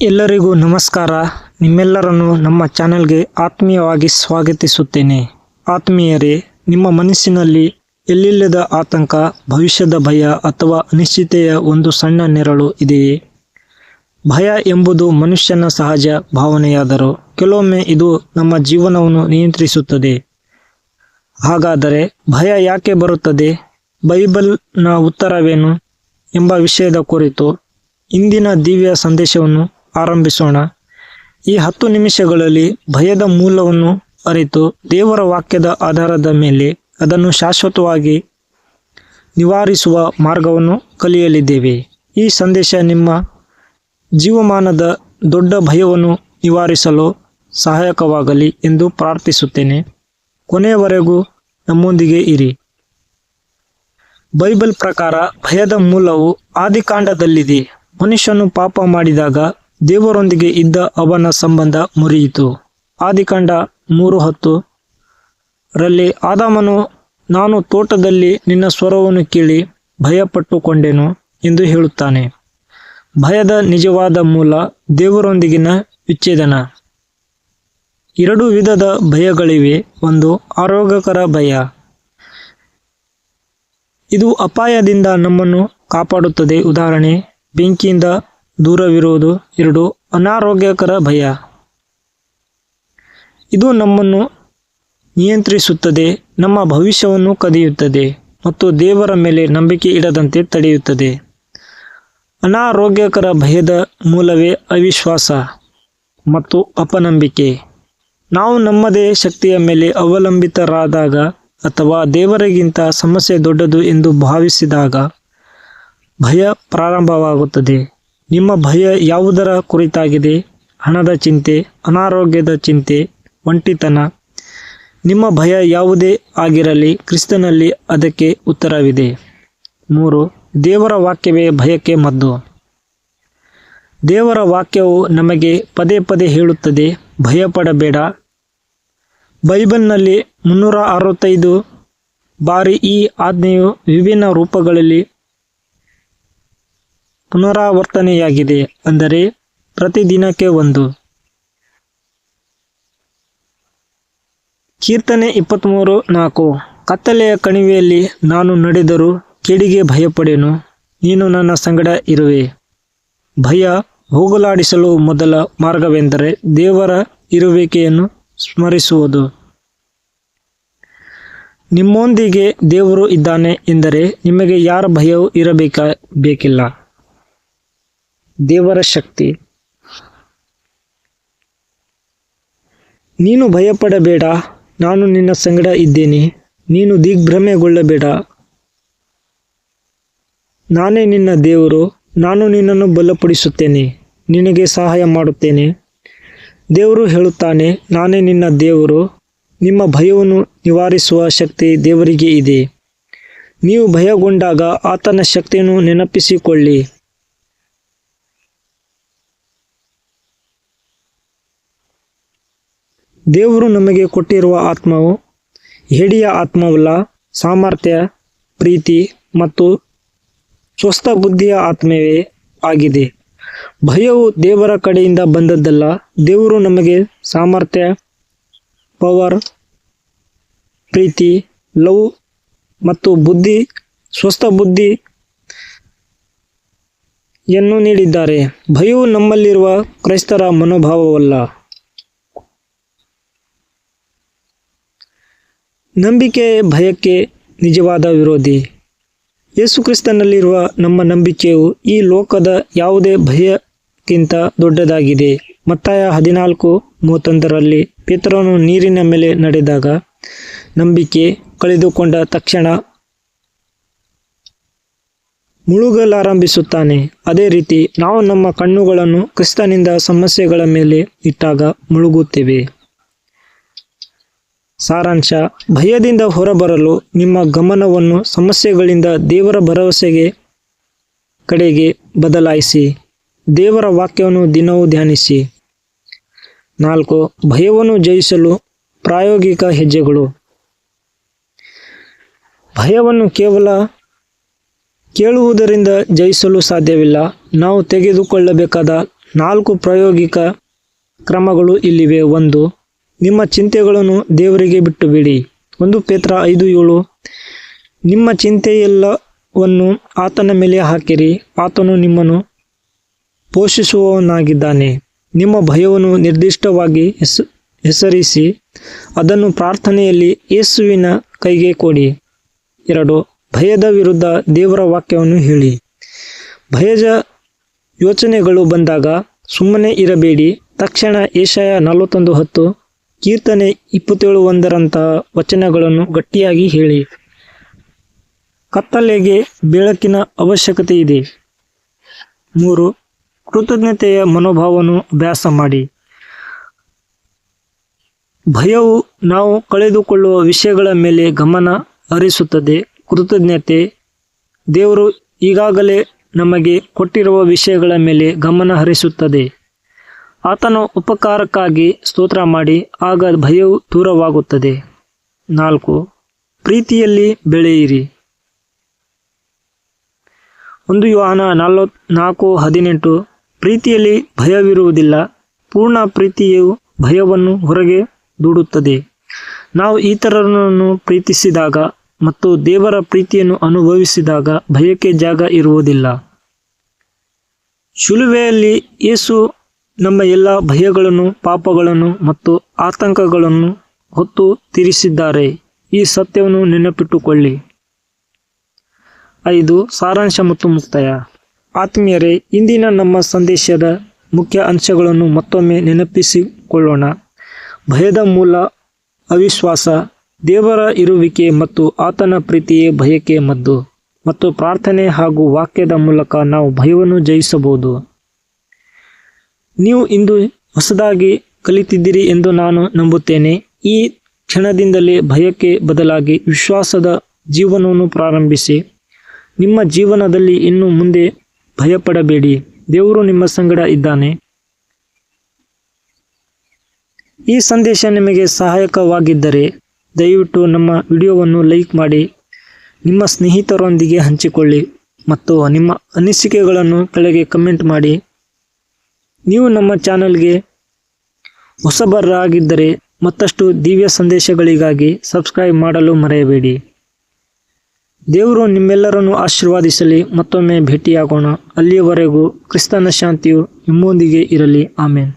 ಎಲ್ಲರಿಗೂ ನಮಸ್ಕಾರ. ನಿಮ್ಮೆಲ್ಲರನ್ನು ನಮ್ಮ ಚಾನೆಲ್ಗೆ ಆತ್ಮೀಯವಾಗಿ ಸ್ವಾಗತಿಸುತ್ತೇನೆ. ಆತ್ಮೀಯರೇ, ನಿಮ್ಮ ಮನಸ್ಸಿನಲ್ಲಿ ಎಲ್ಲಿಲ್ಲದ ಆತಂಕ, ಭವಿಷ್ಯದ ಭಯ ಅಥವಾ ಅನಿಶ್ಚಿತೆಯ ಒಂದು ಸಣ್ಣ ನೆರಳು ಇದೆಯೇ? ಭಯ ಎಂಬುದು ಮನುಷ್ಯನ ಸಹಜ ಭಾವನೆಯಾದರೂ ಕೆಲವೊಮ್ಮೆ ಇದು ನಮ್ಮ ಜೀವನವನ್ನು ನಿಯಂತ್ರಿಸುತ್ತದೆ. ಹಾಗಾದರೆ ಭಯ ಯಾಕೆ ಬರುತ್ತದೆ? ಬೈಬಲ್ನ ಉತ್ತರವೇನು ಎಂಬ ವಿಷಯದ ಕುರಿತು ಇಂದಿನ ದಿವ್ಯ ಸಂದೇಶವನ್ನು ಆರಂಭಿಸೋಣ. ಈ ಹತ್ತು ನಿಮಿಷಗಳಲ್ಲಿ ಭಯದ ಮೂಲವನ್ನು ಅರಿತು ದೇವರ ವಾಕ್ಯದ ಆಧಾರದ ಮೇಲೆ ಅದನ್ನು ಶಾಶ್ವತವಾಗಿ ನಿವಾರಿಸುವ ಮಾರ್ಗವನ್ನು ಕಲಿಯಲಿದ್ದೇವೆ. ಈ ಸಂದೇಶ ನಿಮ್ಮ ಜೀವಮಾನದ ದೊಡ್ಡ ಭಯವನ್ನು ನಿವಾರಿಸಲು ಸಹಾಯಕವಾಗಲಿ ಎಂದು ಪ್ರಾರ್ಥಿಸುತ್ತೇನೆ. ಕೊನೆಯವರೆಗೂ ನಮ್ಮೊಂದಿಗೆ ಇರಿ. ಬೈಬಲ್ ಪ್ರಕಾರ ಭಯದ ಮೂಲವು ಆದಿಕಾಂಡದಲ್ಲಿದೆ. ಮನುಷ್ಯನು ಪಾಪ ಮಾಡಿದಾಗ ದೇವರೊಂದಿಗೆ ಇದ್ದ ಅವನ ಸಂಬಂಧ ಮುರಿಯಿತು. ಆದಿಕಾಂಡ ಮೂರು ಹತ್ತು ರಲ್ಲಿ ಆದಾಮನು, ನಾನು ತೋಟದಲ್ಲಿ ನಿನ್ನ ಸ್ವರವನ್ನು ಕೇಳಿ ಭಯಪಟ್ಟುಕೊಂಡೆನು ಎಂದು ಹೇಳುತ್ತಾನೆ. ಭಯದ ನಿಜವಾದ ಮೂಲ ದೇವರೊಂದಿಗಿನ ವಿಚ್ಛೇದನ. ಎರಡು ವಿಧದ ಭಯಗಳಿವೆ, ಒಂದು ಆರೋಗ್ಯಕರ ಭಯ. ಇದು ಅಪಾಯದಿಂದ ನಮ್ಮನ್ನು ಕಾಪಾಡುತ್ತದೆ. ಉದಾಹರಣೆ, ಬೆಂಕಿಯಿಂದ ದೂರವಿರುವುದು ಎರಡು ಅನಾರೋಗ್ಯಕರ ಭಯ. ಇದು ನಮ್ಮನ್ನು ನಿಯಂತ್ರಿಸುತ್ತದೆ, ನಮ್ಮ ಭವಿಷ್ಯವನ್ನು ಕದಿಯುತ್ತದೆ ಮತ್ತು ದೇವರ ಮೇಲೆ ನಂಬಿಕೆ ಇಡದಂತೆ ತಡೆಯುತ್ತದೆ. ಅನಾರೋಗ್ಯಕರ ಭಯದ ಮೂಲವೇ ಅವಿಶ್ವಾಸ ಮತ್ತು ಅಪನಂಬಿಕೆ. ನಾವು ನಮ್ಮದೇ ಶಕ್ತಿಯ ಮೇಲೆ ಅವಲಂಬಿತರಾದಾಗ ಅಥವಾ ದೇವರಿಗಿಂತ ಸಮಸ್ಯೆ ದೊಡ್ಡದು ಎಂದು ಭಾವಿಸಿದಾಗ ಭಯ ಪ್ರಾರಂಭವಾಗುತ್ತದೆ. ನಿಮ್ಮ ಭಯ ಯಾವುದರ ಕುರಿತಾಗಿದೆ? ಹಣದ ಚಿಂತೆ, ಅನಾರೋಗ್ಯದ ಚಿಂತೆ, ಒಂಟಿತನ. ನಿಮ್ಮ ಭಯ ಯಾವುದೇ ಆಗಿರಲಿ, ಕ್ರಿಸ್ತನಲ್ಲಿ ಅದಕ್ಕೆ ಉತ್ತರವಿದೆ. ಮೂರು, ದೇವರ ವಾಕ್ಯವೇ ಭಯಕ್ಕೆ ಮದ್ದು. ದೇವರ ವಾಕ್ಯವು ನಮಗೆ ಪದೇ ಪದೇ ಹೇಳುತ್ತದೆ, ಭಯಪಡಬೇಡ. ಬೈಬಲ್ನಲ್ಲಿ ಮುನ್ನೂರ ಅರವತ್ತೈದು ಬಾರಿ ಈ ಆಜ್ಞೆಯು ವಿಭಿನ್ನ ರೂಪಗಳಲ್ಲಿ ಪುನರಾವರ್ತನೆಯಾಗಿದೆ ಅಂದರೆ ಪ್ರತಿದಿನಕ್ಕೆ ಒಂದು. ಕೀರ್ತನೆ ಇಪ್ಪತ್ತ್ಮೂರು ನಾಲ್ಕು. ಕತ್ತಲೆಯ ಕಣಿವೆಯಲ್ಲಿ ನಾನು ನಡೆದರೂ ಕೇಡಿಗೆ ಭಯಪಡೆನು. ನೀನು ನನ್ನ ಸಂಗಡ ಇರುವೆ. ಭಯ ಹೋಗಲಾಡಿಸಲು ಮೊದಲ ಮಾರ್ಗವೆಂದರೆ ದೇವರ ಇರುವಿಕೆಯನ್ನು ಸ್ಮರಿಸುವುದು. ನಿಮ್ಮೊಂದಿಗೆ ದೇವರು ಇದ್ದಾನೆ ಎಂದರೆ ನಿಮಗೆ ಯಾರ ಭಯವೂ ಇರಬೇಕ ಬೇಕಿಲ್ಲ. ದೇವರ ಶಕ್ತಿ. ನೀನು ಭಯಪಡಬೇಡ, ನಾನು ನಿನ್ನ ಸಂಗಡ ಇದ್ದೇನೆ. ನೀನು ದಿಗ್ಭ್ರಮೆಗೊಳ್ಳಬೇಡ. ನಾನೇ ನಿನ್ನ ದೇವರು, ನಾನು ನಿನ್ನನ್ನು ಬಲಪಡಿಸುತ್ತೇನೆ. ನಿನಗೆ ಸಹಾಯ ಮಾಡುತ್ತೇನೆ. ದೇವರು ಹೇಳುತ್ತಾನೆ, ನಾನೇ ನಿನ್ನ ದೇವರು. ನಿಮ್ಮ ಭಯವನ್ನು ನಿವಾರಿಸುವ ಶಕ್ತಿ ದೇವರಿಗೆ ಇದೆ. ನೀವು ಭಯಗೊಂಡಾಗ ಆತನ ಶಕ್ತಿಯನ್ನು ನೆನಪಿಸಿಕೊಳ್ಳಿ. ದೇವರು ನಮಗೆ ಕೊಟ್ಟಿರುವ ಆತ್ಮವು ಹೇಡಿಯ ಆತ್ಮವಲ್ಲ, ಸಾಮರ್ಥ್ಯ, ಪ್ರೀತಿ ಮತ್ತು ಸ್ವಸ್ಥ ಬುದ್ಧಿಯ ಆತ್ಮವೇ ಆಗಿದೆ. ಭಯವು ದೇವರ ಕಡೆಯಿಂದ ಬಂದದ್ದಲ್ಲ, ದೇವರು ನಮಗೆ ಸಾಮರ್ಥ್ಯ, ಪವರ್, ಪ್ರೀತಿ, ಲವ್ ಮತ್ತು ಬುದ್ಧಿ, ಸ್ವಸ್ಥ ಬುದ್ಧಿ ಯನ್ನು ನೀಡಿದ್ದಾರೆ. ಭಯವು ನಮ್ಮಲ್ಲಿರುವ ಕ್ರೈಸ್ತರ ಮನೋಭಾವವಲ್ಲ. ನಂಬಿಕೆ ಭಯಕ್ಕೆ ನಿಜವಾದ ವಿರೋಧಿ. ಯೇಸುಕ್ರಿಸ್ತನಲ್ಲಿರುವ ನಮ್ಮ ನಂಬಿಕೆಯು ಈ ಲೋಕದ ಯಾವುದೇ ಭಯಕ್ಕಿಂತ ದೊಡ್ಡದಾಗಿದೆ. ಮತ್ತಾಯ ಹದಿನಾಲ್ಕು ಮೂವತ್ತೊಂದರಲ್ಲಿ ಪೇತ್ರನು ನೀರಿನ ಮೇಲೆ ನಡೆದಾಗ ನಂಬಿಕೆ ಕಳೆದುಕೊಂಡ ತಕ್ಷಣ ಮುಳುಗಲಾರಂಭಿಸುತ್ತಾನೆ. ಅದೇ ರೀತಿ ನಾವು ನಮ್ಮ ಕಣ್ಣುಗಳನ್ನು ಕ್ರಿಸ್ತನಿಂದ ಸಮಸ್ಯೆಗಳ ಮೇಲೆ ಇಟ್ಟಾಗ ಮುಳುಗುತ್ತೇವೆ. ಸಾರಾಂಶ. ಭಯದಿಂದ ಹೊರಬರಲು ನಿಮ್ಮ ಗಮನವನ್ನು ಸಮಸ್ಯೆಗಳಿಂದ ದೇವರ ಭರವಸೆಗೆ ಕಡೆಗೆ ಬದಲಾಯಿಸಿ, ದೇವರ ವಾಕ್ಯವನ್ನು ದಿನವೂ ಧ್ಯಾನಿಸಿ. ನಾಲ್ಕು, ಭಯವನ್ನು ಜಯಿಸಲು ಪ್ರಾಯೋಗಿಕ ಹೆಜ್ಜೆಗಳು. ಭಯವನ್ನು ಕೇವಲ ಕೇಳುವುದರಿಂದ ಜಯಿಸಲು ಸಾಧ್ಯವಿಲ್ಲ. ನಾವು ತೆಗೆದುಕೊಳ್ಳಬೇಕಾದ ನಾಲ್ಕು ಪ್ರಾಯೋಗಿಕ ಕ್ರಮಗಳು ಇಲ್ಲಿವೆ. ಒಂದು ನಿಮ್ಮ ಚಿಂತೆಗಳನ್ನು ದೇವರಿಗೆ ಬಿಟ್ಟು ಬಿಡಿ ಒಂದು ಪೇತ್ರ ಐದು ಏಳು. ನಿಮ್ಮ ಚಿಂತೆಯೆಲ್ಲವನ್ನು ಆತನ ಮೇಲೆ ಹಾಕಿರಿ. ಆತನು ನಿಮ್ಮನ್ನು ಪೋಷಿಸುವವನಾಗಿದ್ದಾನೆ. ನಿಮ್ಮ ಭಯವನ್ನು ನಿರ್ದಿಷ್ಟವಾಗಿ ಹೆಸ ಹೆಸರಿಸಿ, ಅದನ್ನು ಪ್ರಾರ್ಥನೆಯಲ್ಲಿ ಯೇಸುವಿನ ಕೈಗೆ ಕೊಡಿ. ಎರಡು. ಭಯದ ವಿರುದ್ಧ ದೇವರ ವಾಕ್ಯವನ್ನು ಹೇಳಿ. ಭಯದ ಯೋಚನೆಗಳು ಬಂದಾಗ ಸುಮ್ಮನೆ ಇರಬೇಡಿ. ತಕ್ಷಣ ಏಷಯ ನಲವತ್ತೊಂದು ಹತ್ತು ಕೀರ್ತನೆ ಇಪ್ಪತ್ತೇಳು ಒಂದರಂತಹ ವಚನಗಳನ್ನು ಗಟ್ಟಿಯಾಗಿ ಹೇಳಿ. ಕತ್ತಲೆಗೆ ಬೆಳಕಿನ ಅವಶ್ಯಕತೆ ಇದೆ. ಮೂರು, ಕೃತಜ್ಞತೆಯ ಮನೋಭಾವವನ್ನು ಅಭ್ಯಾಸ ಮಾಡಿ. ಭಯವು ನಾವು ಕಳೆದುಕೊಳ್ಳುವ ವಿಷಯಗಳ ಮೇಲೆ ಗಮನ ಹರಿಸುತ್ತದೆ. ಕೃತಜ್ಞತೆ, ದೇವರು ಈಗಾಗಲೇ ನಮಗೆ ಕೊಟ್ಟಿರುವ ವಿಷಯಗಳ ಮೇಲೆ ಗಮನ ಹರಿಸುತ್ತದೆ. ಆತನ ಉಪಕಾರಕ್ಕಾಗಿ ಸ್ತೋತ್ರ ಮಾಡಿ, ಆಗ ಭಯವು ದೂರವಾಗುತ್ತದೆ. ನಾಲ್ಕು, ಪ್ರೀತಿಯಲ್ಲಿ ಬೆಳೆಯಿರಿ. ಒಂದು ಯೋಹಾನ ನಲವತ್, ನಾಲ್ಕು, ಹದಿನೆಂಟು, ಪ್ರೀತಿಯಲ್ಲಿ ಭಯವಿರುವುದಿಲ್ಲ, ಪೂರ್ಣ ಪ್ರೀತಿಯು ಭಯವನ್ನು ಹೊರಗೆ ದೂಡುತ್ತದೆ. ನಾವು ಇತರರನ್ನು ಪ್ರೀತಿಸಿದಾಗ ಮತ್ತು ದೇವರ ಪ್ರೀತಿಯನ್ನು ಅನುಭವಿಸಿದಾಗ ಭಯಕ್ಕೆ ಜಾಗ ಇರುವುದಿಲ್ಲ. ಶುಲುವೆಯಲ್ಲಿ ಯೇಸು ನಮ್ಮ ಎಲ್ಲ ಭಯಗಳನ್ನು, ಪಾಪಗಳನ್ನು ಮತ್ತು ಆತಂಕಗಳನ್ನು ಹೊತ್ತು ತೀರಿಸಿದ್ದಾರೆ. ಈ ಸತ್ಯವನ್ನು ನೆನಪಿಟ್ಟುಕೊಳ್ಳಿ. ಐದು, ಸಾರಾಂಶ ಮತ್ತು ಮುಕ್ತಾಯ. ಆತ್ಮೀಯರೇ, ಇಂದಿನ ನಮ್ಮ ಸಂದೇಶದ ಮುಖ್ಯ ಅಂಶಗಳನ್ನು ಮತ್ತೊಮ್ಮೆ ನೆನಪಿಸಿಕೊಳ್ಳೋಣ. ಭಯದ ಮೂಲ ಅವಿಶ್ವಾಸ, ದೇವರ ಇರುವಿಕೆ ಮತ್ತು ಆತನ ಪ್ರೀತಿಯೇ ಭಯಕ್ಕೆ ಮದ್ದು. ಮತ್ತು ಪ್ರಾರ್ಥನೆ ಹಾಗೂ ವಾಕ್ಯದ ಮೂಲಕ ನಾವು ಭಯವನ್ನು ಜಯಿಸಬಹುದು. ನೀವು ಇಂದು ಹೊಸದಾಗಿ ಕಲಿತಿದ್ದೀರಿ ಎಂದು ನಾನು ನಂಬುತ್ತೇನೆ. ಈ ಕ್ಷಣದಿಂದಲೇ ಭಯಕ್ಕೆ ಬದಲಾಗಿ ವಿಶ್ವಾಸದ ಜೀವನವನ್ನು ಪ್ರಾರಂಭಿಸಿ. ನಿಮ್ಮ ಜೀವನದಲ್ಲಿ ಇನ್ನು ಮುಂದೆ ಭಯಪಡಬೇಡಿ. ದೇವರು ನಿಮ್ಮ ಸಂಗಡ ಇದ್ದಾನೆ. ಈ ಸಂದೇಶ ನಿಮಗೆ ಸಹಾಯಕವಾಗಿದ್ದರೆ ದಯವಿಟ್ಟು ನಮ್ಮ ವಿಡಿಯೋವನ್ನು ಲೈಕ್ ಮಾಡಿ. ನಿಮ್ಮ ಸ್ನೇಹಿತರೊಂದಿಗೆ ಹಂಚಿಕೊಳ್ಳಿ ಮತ್ತು ನಿಮ್ಮ ಅನಿಸಿಕೆಗಳನ್ನು ಕೆಳಗೆ ಕಮೆಂಟ್ ಮಾಡಿ. ನೀವು ನಮ್ಮ ಚಾನಲ್ಗೆ ಹೊಸಬರಾಗಿದ್ದರೆ ಮತ್ತಷ್ಟು ದಿವ್ಯ ಸಂದೇಶಗಳಿಗಾಗಿ ಸಬ್ಸ್ಕ್ರೈಬ್ ಮಾಡಲು ಮರೆಯಬೇಡಿ. ದೇವರು ನಿಮ್ಮೆಲ್ಲರನ್ನು ಆಶೀರ್ವಾದಿಸಲಿ, ಮತ್ತೊಮ್ಮೆ ಭೇಟಿಯಾಗೋಣ. ಅಲ್ಲಿಯವರೆಗೂ ಕ್ರಿಸ್ತನ ಶಾಂತಿಯು ನಿಮ್ಮೊಂದಿಗೆ ಇರಲಿ. ಆಮೇನ್.